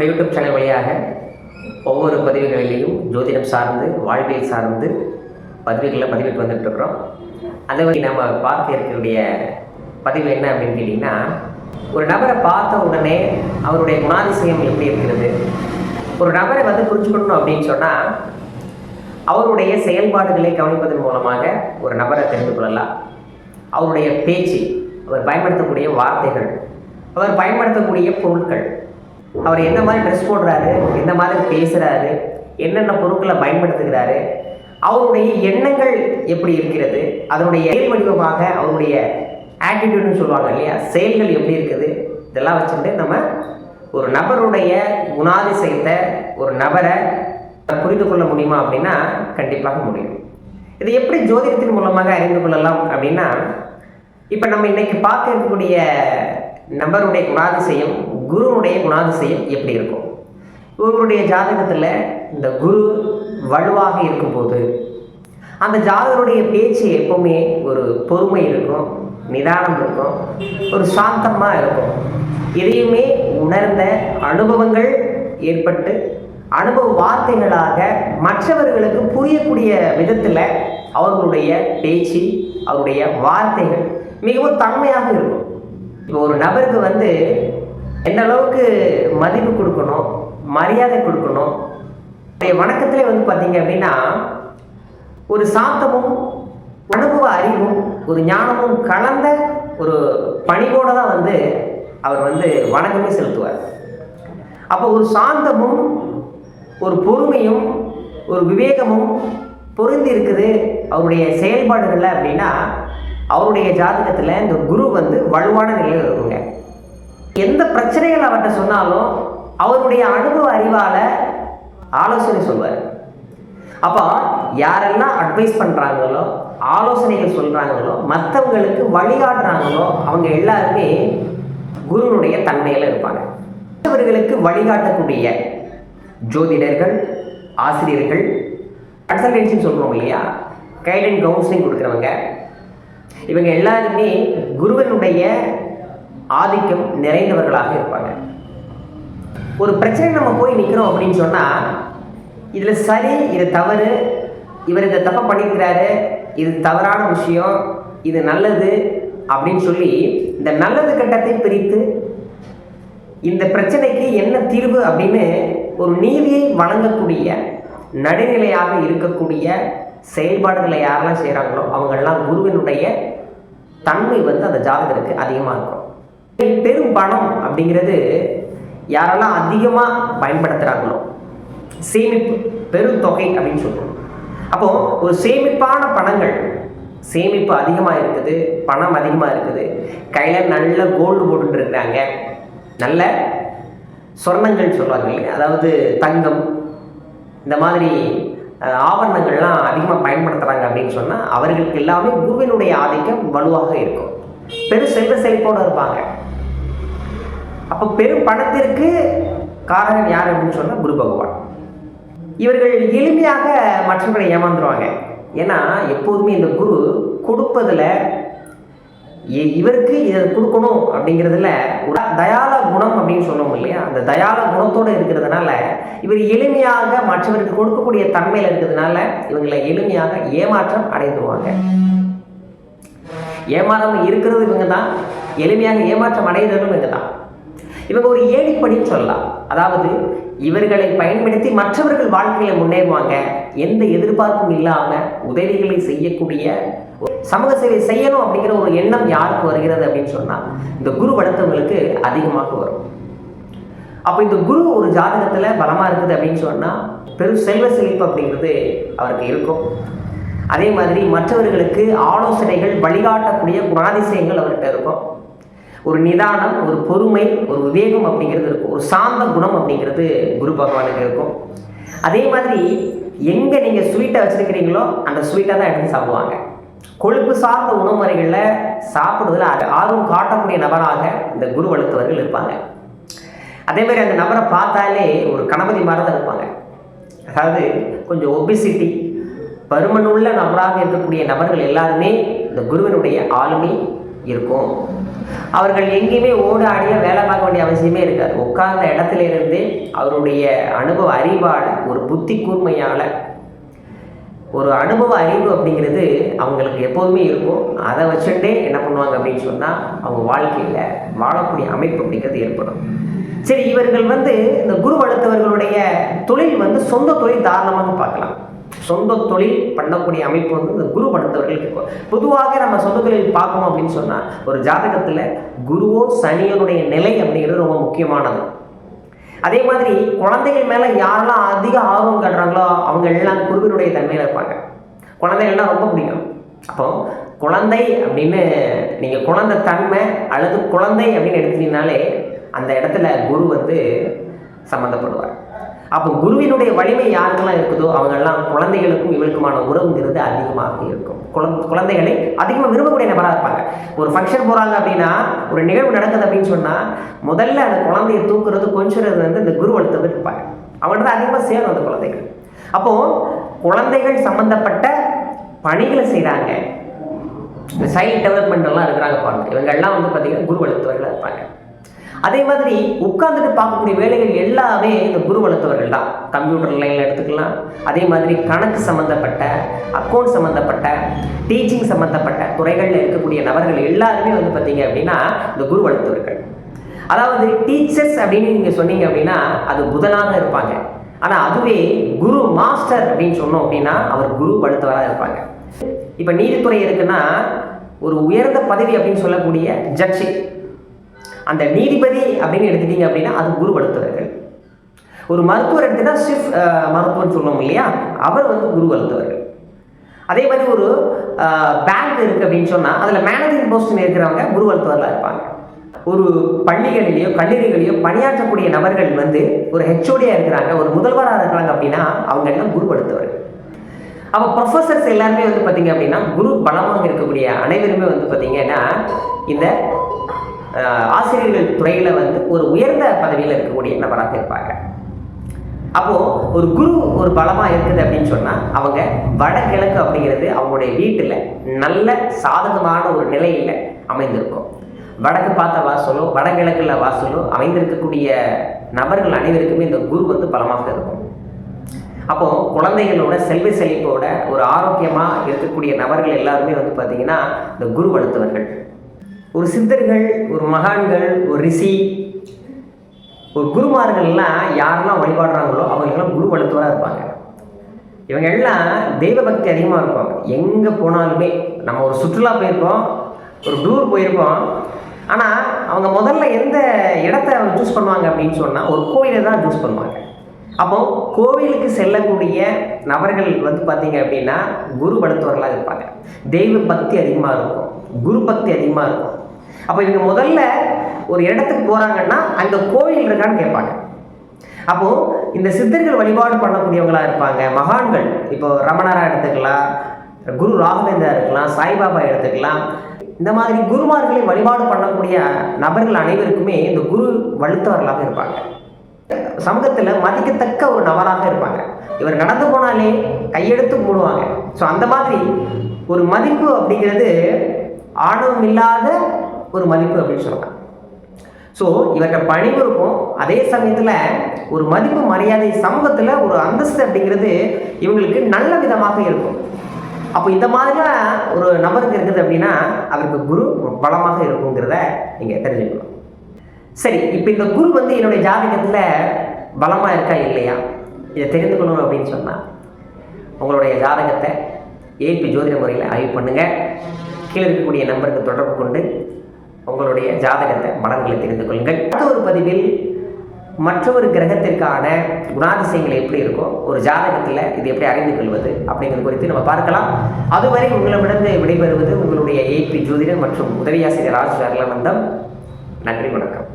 நம்முடைய YouTube channel வழியாக ஒவ்வொரு பதிவுகளிலேயும் ஜோதிடம் சார்ந்து வாழ்வியல் சார்ந்து பதிவுகளை பதிவிட்டு வந்துட்டுருக்குறோம் அதே மாதிரி நம்ம பார்க்க இருக்கக்கூடிய பதிவு என்ன அப்படின்னு கேட்டிங்கன்னா ஒரு நபரை பார்த்த உடனே அவருடைய குணாதிசயம் எப்படி இருக்கிறது? ஒரு நபரை வந்து புரிஞ்சுக்கணும் அப்படின்னு சொன்னால் அவருடைய செயல்பாடுகளை கவனிப்பதன் மூலமாக ஒரு நபரை தெரிந்து கொள்ளலாம். அவருடைய பேச்சு அவர் பயன்படுத்தக்கூடிய வார்த்தைகள் அவர் பயன்படுத்தக்கூடிய பொருட்கள் அவர் என்ன மாதிரி ட்ரெஸ் போடுறாரு என்ன மாதிரி பேசுகிறாரு என்னென்ன பொருட்களை பயன்படுத்துகிறாரு அவருடைய எண்ணங்கள் எப்படி இருக்கிறது அதனுடைய செயல் வடிவமாக அவருடைய ஆட்டிடியூட்னு சொல்லுவாங்க இல்லையா செயல்கள் எப்படி இருக்குது இதெல்லாம் வச்சுட்டு நம்ம ஒரு நபருடைய குணாதிசயத்தை ஒரு நபரை புரிந்து கொள்ள முடியுமா அப்படின்னா கண்டிப்பாக முடியும். இது எப்படி ஜோதிடத்தின் மூலமாக அறிந்து கொள்ளலாம் அப்படின்னா இப்போ நம்ம இன்னைக்கு பார்க்க இருக்கக்கூடிய நபருடைய குணாதிசயம் குருவுடைய குணாதிசயம் எப்படி இருக்கும்? இவருடைய ஜாதகத்தில் இந்த குரு வலுவாக இருக்கும்போது அந்த ஜாதகருடைய பேச்சு எப்பவுமே ஒரு பொறுமை இருக்கும் நிதானம் இருக்கும் ஒரு சாந்தமாக இருக்கும். இதையுமே உணர்ந்த அனுபவங்கள் ஏற்பட்டு அனுபவ வார்த்தைகளாக மற்றவர்களுக்கு புரியக்கூடிய விதத்தில் அவர்களுடைய பேச்சு அவருடைய வார்த்தைகள் மிகவும் தன்மையாக இருக்கும். இப்போ ஒரு நபருக்கு வந்து எந்த அளவுக்கு மதிப்பு கொடுக்கணும் மரியாதை கொடுக்கணும்? வணக்கத்திலே வந்து பார்த்தீங்க அப்படின்னா ஒரு சாந்தமும் அனுபவ அறிவும் ஒரு ஞானமும் கலந்த ஒரு பணிவோடு தான் வந்து அவர் வந்து வணக்கமே செலுத்துவார். அப்போ ஒரு சாந்தமும் ஒரு பொறுமையும் ஒரு விவேகமும் பொருந்தி இருக்குது அவருடைய செயல்பாடுகளில் அப்படின்னா அவருடைய ஜாதகத்தில் இந்த குரு வந்து வலுவான நிலையில் இருக்குங்க. எந்த பிரச்சனைகள் அவர்கிட்ட சொன்னாலும் அவருடைய அனுபவ அறிவால் ஆலோசனை சொல்வார். அப்போ யாரெல்லாம் அட்வைஸ் பண்ணுறாங்களோ ஆலோசனைகள் சொல்கிறாங்களோ மற்றவங்களுக்கு வழிகாட்டுறாங்களோ அவங்க எல்லாருமே குருனுடைய தன்மையில் இருப்பாங்க. மற்றவர்களுக்கு வழிகாட்டக்கூடிய ஜோதிடர்கள் ஆசிரியர்கள் கன்சல்டன்சின்னு சொல்கிறோம் இல்லையா? கைட் அண்ட் கவுன்சிலிங் கொடுக்குறவங்க. இவங்க எல்லாருமே குருவனுடைய ஆதிக்கம் நிறைந்தவர்களாக இருப்பாங்க. ஒரு பிரச்சனை நம்ம போய் நிற்கிறோம் அப்படின்னு சொன்னால் இதில் சரி இது தவறு இவர் இந்த தப்பை பண்ணியிருக்கிறாரு இது தவறான விஷயம் இது நல்லது அப்படின்னு சொல்லி இந்த நல்லது கட்டத்தை பிரித்து இந்த பிரச்சனைக்கு என்ன தீர்வு அப்படின்னு ஒரு நீதியை வழங்கக்கூடிய நடுநிலையாக இருக்கக்கூடிய செயல்பாடுகளை யாரெல்லாம் செய்கிறாங்களோ அவங்கெல்லாம் குருவினுடைய தன்மை வந்து அந்த ஜாதகருக்கு அதிகமாக இருக்கும். பெரும் பணம் அப்படிங்கிறது யாரெல்லாம் அதிகமாக பயன்படுத்துகிறாங்களோ சேமிப்பு பெரும் தொகை அப்படின்னு சொல்லுவோம் அப்போது ஒரு சேமிப்பான பணங்கள் சேமிப்பு அதிகமாக இருக்குது பணம் அதிகமாக இருக்குது கையில் நல்ல கோல்டு போட்டுட்டு இருக்கிறாங்க நல்ல சொர்ணங்கள் சொல்லுவாங்க இல்லையா? அதாவது தங்கம் இந்த மாதிரி ஆவரணங்கள்லாம் ஆபரணங்கள்லாம் அதிகமாக பயன்படுத்துகிறாங்க அப்படின்னு சொன்னால் அவர்களுக்கு எல்லாமே குருவினுடைய ஆதிக்கம் வலுவாக இருக்கும். பெரும் செல்வ செழிப்போடு இருப்பாங்க. அப்போ பெரும் பணத்திற்கு காரணம் யார் அப்படின்னு சொன்னால் குரு பகவான். இவர்கள் எளிமையாக மற்றவர்களை ஏமாந்துருவாங்க. ஏன்னா எப்போதுமே இந்த குரு கொடுப்பதில் இ- இவருக்கு இதை கொடுக்கணும் அப்படிங்கிறதுல ஒரு தயால குணம் அப்படின்னு சொன்னோம் இல்லையா? அந்த தயால குணத்தோடு இருக்கிறதுனால இவர் எளிமையாக மற்றவருக்கு கொடுக்கக்கூடிய தன்மையில் இருக்கிறதுனால இவங்களை எளிமையாக ஏமாற்றம் அடைந்துருவாங்க. ஏமாறாமல் இருக்கிறது இவங்க தான் எளிமையாக ஏமாற்றம் அடைகிறதும் இவங்க தான் இவங்க ஒரு ஏணிப்படின்னு சொல்லலாம். அதாவது இவர்களை பயன்படுத்தி மற்றவர்கள் வாழ்க்கையில முன்னேறுவாங்க. எந்த எதிர்பார்ப்பும் இல்லாமல் உதவிகளை செய்யக்கூடிய ஒரு சமூக சேவை செய்யணும் அப்படிங்கிற ஒரு எண்ணம் யாருக்கு வருகிறது அப்படின்னு சொன்னால் இந்த குரு வளர்த்தவங்களுக்கு அதிகமாக வரும். அப்போ இந்த குரு ஒரு ஜாதகத்தில் பலமாக இருக்குது அப்படின்னு சொன்னால் பெரும் செல்வ செழிப்பு அப்படிங்கிறது அவருக்கு இருக்கும். அதே மாதிரி மற்றவர்களுக்கு ஆலோசனைகள் வழிகாட்டக்கூடிய குணாதிசயங்கள் அவர்கிட்ட இருக்கும். ஒரு நிதானம் ஒரு பொறுமை ஒரு விவேகம் அப்படிங்கிறது இருக்கும். ஒரு சாந்த குணம் அப்படிங்கிறது குரு பகவானுக்கு இருக்கும். அதே மாதிரி எங்கே நீங்கள் ஸ்வீட்டை வச்சுருக்கிறீங்களோ அந்த ஸ்வீட்டாக தான் எடுத்து சாப்பிடுவாங்க. கொழுப்பு சார்ந்த உணவுமுறைகளில் சாப்பிடுவதில் ஆர்வம் காட்டக்கூடிய நபராக இந்த குரு வளர்த்தவர்கள் இருப்பாங்க. அதே மாதிரி அந்த நபரை பார்த்தாலே ஒரு கணபதி மாதிரி தான் இருப்பாங்க. அதாவது கொஞ்சம் ஒபிசிட்டி பருமனுள்ள நபராக இருக்கக்கூடிய நபர்கள் எல்லாருமே இந்த குருவினுடைய ஆளுமை இருக்கும். அவர்கள் எங்கேயுமே ஓட ஆடிய வேலை பார்க்க வேண்டிய அவசியமே இருக்காது. உட்கார்ந்த இடத்துல இருந்தே அவருடைய அனுபவ அறிவால் ஒரு புத்தி கூர்மையால் ஒரு அனுபவ அறிவு அப்படிங்கிறது அவங்களுக்கு எப்போதுமே இருக்கும். அதை வச்சுட்டே என்ன பண்ணுவாங்க அப்படின்னு சொன்னால் அவங்க வாழ்க்கையில் வாழக்கூடிய அமைப்பு அப்படிங்கிறது ஏற்படும். சரி இவர்கள் வந்து இந்த குரு வளர்த்தவர்களுடைய தொழில் வந்து சொந்த தொழில் தாராளமாக பார்க்கலாம். சொந்த தொழில் பண்ணக்கூடிய அமைப்பு வந்து இந்த குரு படுத்தவர்களுக்கு இருக்கும் பொதுவாக நம்ம சொந்த தொழில் பார்க்கணும் அப்படின்னு சொன்னால் ஒரு ஜாதகத்தில் குருவோ சனியனுடைய நிலை அப்படிங்கிறது ரொம்ப முக்கியமானது. அதே மாதிரி குழந்தைகள் மேலே யாரெல்லாம் அதிக ஆர்வம் காட்டுறாங்களோ அவங்க எல்லாம் குருவினுடைய தன்மையில் இருப்பாங்க. குழந்தைகள்லாம் ரொம்ப பிடிக்கும். அப்போ குழந்தை அப்படின்னு நீங்கள் குழந்தை தன்மை அல்லது குழந்தை அப்படின்னு எடுத்துட்டீங்கனாலே அந்த இடத்துல குரு வந்து சம்மந்தப்படுவார் அப்போ குருவினுடைய வலிமை யாருக்கெல்லாம் இருக்குதோ அவங்கெல்லாம் குழந்தைகளுக்கும் இவருக்குமான உறவுங்கிறது அதிகமாக இருக்கும். குழந்தைகளை அதிகமாக விரும்பக்கூடிய நபராக இருப்பாங்க. ஒரு ஃபங்க்ஷன் போகிறாங்க அப்படின்னா ஒரு நிகழ்வு நடக்குது அப்படின்னு சொன்னால் முதல்ல அந்த குழந்தையை தூக்குறது கொஞ்சிறது வந்து இந்த குரு வளர்த்தது இருப்பாங்க அவங்கள்ட்ட தான் அதிகமாக சேரும் அந்த குழந்தைகள். அப்போது குழந்தைகள் சம்மந்தப்பட்ட பணிகளை செய்கிறாங்க இந்த சைல்ட் டெவலப்மெண்ட் எல்லாம் இருக்கிறாங்க பாருங்க. இவங்கெல்லாம் வந்து பார்த்தீங்கன்னா குரு வளர்த்தவர்களாக இருப்பாங்க. அதே மாதிரி உட்கார்ந்துட்டு பார்க்கக்கூடிய வேலைகள் எல்லாமே இந்த குரு வளர்த்தவர்கள் தான். கம்ப்யூட்டர் லைனில் எடுத்துக்கலாம். அதே மாதிரி கணக்கு சம்மந்தப்பட்ட அக்கௌண்ட் சம்மந்தப்பட்ட டீச்சிங் சம்மந்தப்பட்ட துறைகளில் இருக்கக்கூடிய நபர்கள் எல்லாருமே வந்து பார்த்தீங்க அப்படின்னா இந்த குரு வளர்த்தவர்கள். அதாவது டீச்சர்ஸ் அப்படின்னு நீங்கள் சொன்னீங்க அப்படின்னா அது புதனாக இருப்பாங்க. ஆனால் அதுவே குரு மாஸ்டர் அப்படின்னு சொன்னோம் அப்படின்னா அவர் குரு வளர்த்தவராக இருப்பாங்க. இப்போ நீதித்துறை இருக்குன்னா ஒரு உயர்ந்த பதவி அப்படின்னு சொல்லக்கூடிய ஜட்ஜி அந்த நீதிபதி அப்படின்னு எடுத்துட்டீங்க அப்படின்னா அது குரு ஒரு மருத்துவர் எடுத்துட்டா சிஃப் மருத்துவர்னு சொல்லுவோம் இல்லையா? அவர் வந்து குரு வளர்த்தவர்கள் அதே மாதிரி ஒரு பேங்க் இருக்குது அப்படின்னு சொன்னால் அதில் மேனேஜிங் போஸ்டில் இருக்கிறவங்க குரு வளர்த்தவர்களாக இருப்பாங்க. ஒரு பள்ளிகளிலேயோ கல்லூரிகளையோ பணியாற்றக்கூடிய நபர்கள் வந்து ஒரு ஹெச்ஓடியாக இருக்கிறாங்க ஒரு முதல்வராக இருக்கிறாங்க அப்படின்னா அவங்க எல்லாம் குரு அப்போ ப்ரொஃபஸர்ஸ் எல்லாருமே வந்து பார்த்தீங்க அப்படின்னா குரு பலமாக இருக்கக்கூடிய அனைவருமே வந்து பார்த்தீங்கன்னா இந்த ஆசிரியர்கள் துறையில் வந்து ஒரு உயர்ந்த பதவியில் இருக்கக்கூடிய நபராக இருப்பாங்க. அப்போது ஒரு குரு ஒரு பலமாக இருக்குது அப்படின்னு சொன்னால் அவங்க வடகிழக்கு அப்படிங்கிறது அவங்களுடைய வீட்டில் நல்ல சாதகமான ஒரு நிலையில் அமைந்திருக்கும். வடக்கு பார்த்த வாசலோ வடகிழக்கில் வாசலோ அமைந்திருக்கக்கூடிய நபர்கள் அனைவருக்குமே இந்த குரு வந்து பலமாக இருக்கும். அப்போ குழந்தைகளோட செல்வ செழிப்போட ஒரு ஆரோக்கியமாக இருக்கக்கூடிய நபர்கள் எல்லாருமே வந்து பார்த்திங்கன்னா இந்த குரு வளர்த்தவர்கள் ஒரு சித்தர்கள் ஒரு மகான்கள் ஒரு ரிஷி ஒரு குருமார்கள்லாம் யாரெல்லாம் வழிபாடுறாங்களோ அவங்களுக்கெல்லாம் குரு வளர்த்துவராக இருப்பாங்க. இவங்க எல்லாம் தெய்வ பக்தி அதிகமாக இருக்கும். எங்கே போனாலுமே நம்ம ஒரு சுற்றுலா போயிருப்போம் ஒரு டூர் போயிருப்போம் ஆனால் அவங்க முதல்ல எந்த இடத்த அவங்க சூஸ் பண்ணுவாங்க அப்படின்னு சொன்னால் ஒரு கோயிலை தான் சூஸ் பண்ணுவாங்க. அப்போ கோவிலுக்கு செல்லக்கூடிய நபர்கள் வந்து பார்த்தீங்க அப்படின்னா குரு படுத்தவர்களாக இருப்பாங்க. தெய்வ பக்தி அதிகமாக இருக்கும். குரு பக்தி அதிகமாக இருக்கும். அப்போ இவங்க முதல்ல ஒரு இடத்துக்கு போகிறாங்கன்னா அங்கே கோவில் இருக்கான்னு கேட்பாங்க. அப்போது இந்த சித்தர்கள் வழிபாடு பண்ணக்கூடியவங்களா இருப்பாங்க. மகான்கள். இப்போ ரமணரா எடுத்துக்கலாம் குரு ராகவேந்தரா இருக்கலாம் சாய்பாபா எடுத்துக்கலாம். இந்த மாதிரி குருமார்களை வழிபாடு பண்ணக்கூடிய நபர்கள் அனைவருக்குமே இந்த குரு வலுத்தவர்களாக இருப்பாங்க. சமூகத்தில் மதிக்கத்தக்க ஒரு நபராக இருப்பாங்க. இவர் நடந்து போனாலே கையெடுத்து மூடுவாங்க. ஸோ அந்த மாதிரி ஒரு மதிப்பு அப்படிங்கிறது ஆணவம் இல்லாத ஒரு மதிப்பு அப்படின்னு சொல்லலாம் ஸோ இவர்கிட்ட பணிவு இருக்கும். அதே சமயத்தில் ஒரு மதிப்பு மரியாதை சமூகத்தில் ஒரு அந்தஸ்து அப்படிங்கிறது இவங்களுக்கு நல்ல விதமாக இருக்கும். அப்போ இந்த மாதிரிலாம் ஒரு நபருக்கு இருக்குது அப்படின்னா அவருக்கு குரு பலமாக இருக்குங்கிறத நீங்கள் தெரிஞ்சுக்கணும். சரி இப்போ இந்த குரு வந்து என்னுடைய ஜாதகத்தில் பலமாக இருக்கா இல்லையா? இதை தெரிந்து கொள்ளணும் அப்படின்னு சொன்னால் உங்களுடைய ஜாதகத்தை ஏபி ஜோதிட முறையில் ஆய்வு பண்ணுங்கள் கீழே இருக்கக்கூடிய நம்பருக்கு தொடர்பு கொண்டு உங்களுடைய ஜாதகத்தை பலன்களை தெரிந்து கொள்ளுங்கள். அடுத்த ஒரு பதிவில் மற்றொரு கிரகத்திற்கான குணாதிசயங்கள் எப்படி இருக்கும் ஒரு ஜாதகத்தில் இது எப்படி அறிந்து கொள்வது அப்படிங்கிறது குறித்து நம்ம பார்க்கலாம். அதுவரை உங்களிடமிருந்து விடைபெறுவது உங்களுடைய ஏபி ஜோதிடர் மற்றும் உதவியாசிரியர் ராஜ் அருளானந்தம் நன்றி வணக்கம்.